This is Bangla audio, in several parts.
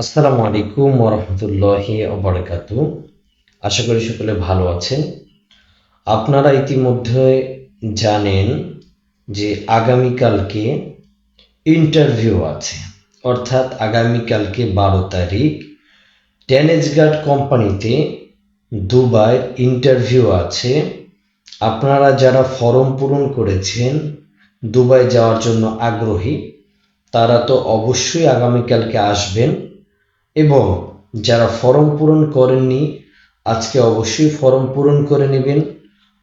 আসসালামু আলাইকুম ওরহমতুল্লাহি ওবরাকাত। আশা করি সকলে ভালো আছেন। আপনারা ইতিমধ্যে জানেন যে আগামীকালকে ইন্টারভিউ আছে। অর্থাৎ আগামীকালকে বারো তারিখ টেনেজগার্ড কোম্পানিতে দুবাই ইন্টারভিউ আছে। আপনারা যারা ফর্ম পূরণ করেছেন দুবাই যাওয়ার জন্য আগ্রহী, তারা তো অবশ্যই আগামীকালকে আসবেন। এবং যারা ফর্ম পূরণ করেননি, আজকে অবশ্যই ফর্ম পূরণ করে নেবেন।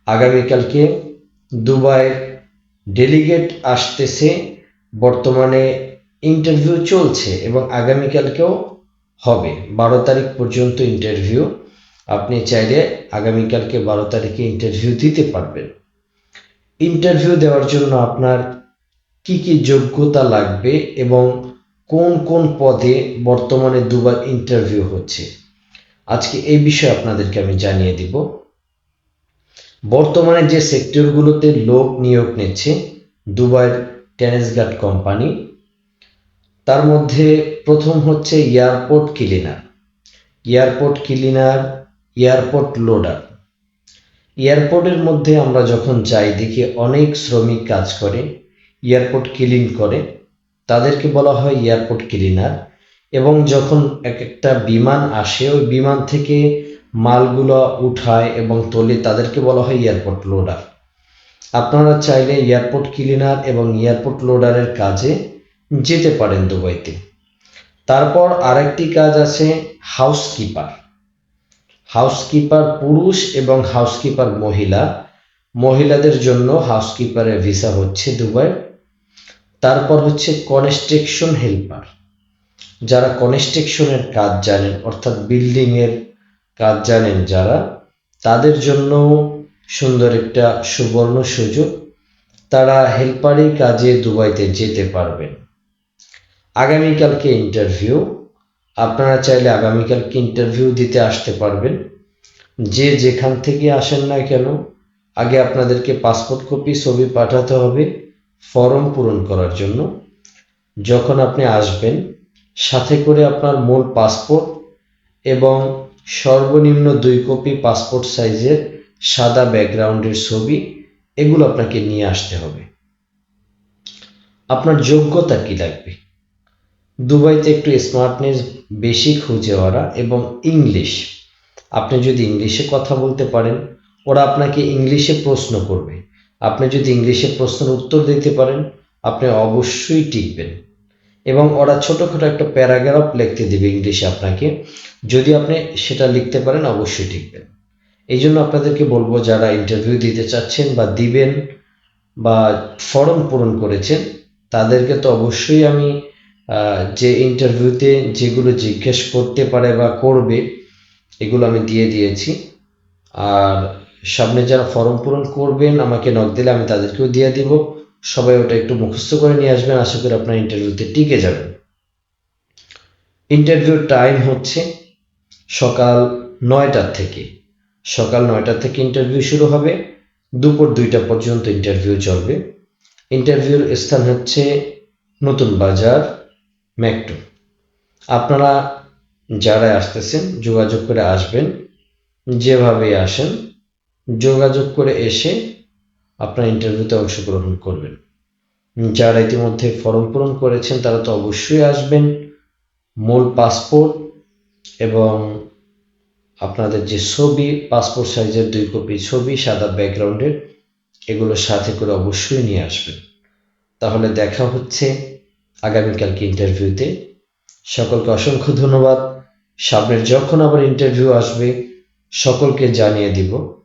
আগামীকালকে দুবাইয়ের ডেলিগেট আসতেছে, বর্তমানে ইন্টারভিউ চলছে এবং আগামীকালকেও হবে। বারো তারিখ পর্যন্ত ইন্টারভিউ। আপনি চাইলে আগামীকালকে বারো তারিখে ইন্টারভিউ দিতে পারবেন। ইন্টারভিউ দেওয়ার জন্য আপনার কি কি যোগ্যতা লাগবে এবং কোন কোন পদে বর্তমানে দুবার ইন্টারভিউ হচ্ছে? আজকে এই বিষয়ে আপনাদেরকে আমি জানিয়ে দিব। বর্তমানে যে সেক্টরগুলোতে লোক নিয়োগ নিচ্ছে, দুবাইয়ের টেনেসগার্ড কোম্পানি তার মধ্যে প্রথম হচ্ছে airport cleaner airport cleaner airport loader এয়ারপোর্টের মধ্যে আমরা যখন যাই, দেখি অনেক শ্রমিক কাজ করে এয়ারপোর্ট ক্লিন করে। তাদেরকে বলা হয় এয়ারপোর্ট ক্লিনার এবং যখন এক একটা বিমান আসে, ওই বিমান থেকে মালগুলো উঠায় এবং তোলে, তাদেরকে বলা হয় এয়ারপোর্ট লোডার। আপনারা চাইলে এয়ারপোর্ট ক্লিনার এবং এয়ারপোর্ট লোডারের কাজে যেতে পারেন দুবাইতে। তারপর আরেকটি কাজ আছে হাউসকিপার। হাউসকিপার পুরুষ এবং হাউসকিপার মহিলা। মহিলাদের জন্য হাউসকিপারের ভিসা হচ্ছে দুবাই। তারপর হচ্ছে কনস্ট্রাকশন হেল্পার যারা কনস্ট্রাকশনের কাজ জানেন, অর্থাৎ বিল্ডিংয়ের কাজ জানেন যারা, তাদের জন্য সুন্দর একটা সুবর্ণ সুযোগ, তারা হেল্পারি কাজে দুবাইতে যেতে পারবেন। আগামীকালকে ইন্টারভিউ আপনারা চাইলে আগামীকালকে ইন্টারভিউ দিতে আসতে পারবেন। যে যেখান থেকে আসেন না কেন, আগে আপনাদেরকে পাসপোর্ট কপি ছবি পাঠাতে হবে। ফর্ম পূরণ করার জন্য যখন আপনি আসবেন, সাথে করে আপনার মূল পাসপোর্ট এবং সর্বনিম্ন দুই কপি পাসপোর্ট সাইজের সাদা ব্যাকগ্রাউন্ডের ছবি এগুলো আপনাকে নিয়ে আসতে হবে। আপনার যোগ্যতা কি লাগবে? দুবাইতে একটু স্মার্টনেস বেশি খুঁজে ওরা এবং ইংলিশ। আপনি যদি ইংলিশে কথা বলতে পারেন, ওরা আপনাকে ইংলিশে প্রশ্ন করবে। আপনি যদি ইংলিশে প্রশ্নের উত্তর দিতে পারেন, আপনি অবশ্যই টিকবেন। এবং ওরা ছোটোখাটো একটা প্যারাগ্রাফ লিখতে দেবে ইংলিশে আপনাকে। যদি আপনি সেটা লিখতে পারেন, অবশ্যই টিকবেন। এই জন্য আপনাদেরকে বলব, যারা ইন্টারভিউ দিতে চাচ্ছেন বা দিবেন বা ফর্ম পূরণ করেছেন, তাদেরকে তো অবশ্যই আমি যে ইন্টারভিউতে যেগুলো জিজ্ঞেস করতে পারে বা করবে, এগুলো আমি দিয়ে দিয়েছি। আর সামনে যারা ফর্ম পূরণ করবেন, আমাকে নক দিলে আমি তাদেরকেও দিয়ে দিব। সবাই ওটা একটু মুখস্থ করে নিয়ে আসবেন। আশা করি আপনার ইন্টারভিউতে টিকে যাবেন ইন্টারভিউর টাইম হচ্ছে সকাল নয়টার থেকে। সকাল নয়টার থেকে ইন্টারভিউ শুরু হবে। দুপুর দুইটা পর্যন্ত ইন্টারভিউ চলবে। ইন্টারভিউর স্থান হচ্ছে নতুন বাজার ম্যাকটো আপনারা যারা আসতেছেন, যোগাযোগ করে আসবেন। যেভাবে আসেন যোগাযোগ করে এসে আপনার ইন্টারভিউতে অংশগ্রহণ করবেন। যারা ইতিমধ্যে ফর্ম পূরণ করেছেন, তারা তো অবশ্যই আসবেন। মূল পাসপোর্ট এবং আপনাদের যে ছবি, পাসপোর্ট সাইজের দুই কপি ছবি, সাদা ব্যাকগ্রাউন্ডের, এগুলো সাথে করে অবশ্যই নিয়ে আসবেন। তাহলে দেখা হচ্ছে আগামীকালকে ইন্টারভিউতে সকলকে অসংখ্য ধন্যবাদ। সামনের যখন আবার ইন্টারভিউ আসবে, সকলকে জানিয়ে দিব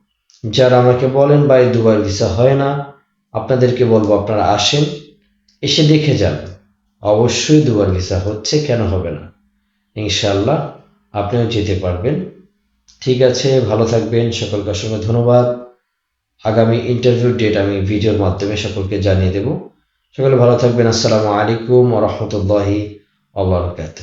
যারা আমাকে বলেন, ভাই দুবার ভিসা হয় না, আপনাদেরকে বলব আপনারা আসেন, এসে দেখে যান। অবশ্যই দুবার ভিসা হচ্ছে কেন হবে না। ইনশাল্লাহ আপনিও যেতে পারবেন। ঠিক আছে, ভালো থাকবেন। সকলকে অসংখ্য ধন্যবাদ। আগামী ইন্টারভিউ ডেট আমি ভিডিওর মাধ্যমে সকলকে জানিয়ে দেব। সকলে ভালো থাকবেন। আসসালামু আলাইকুম রহমতুল্লাহি আবরকাত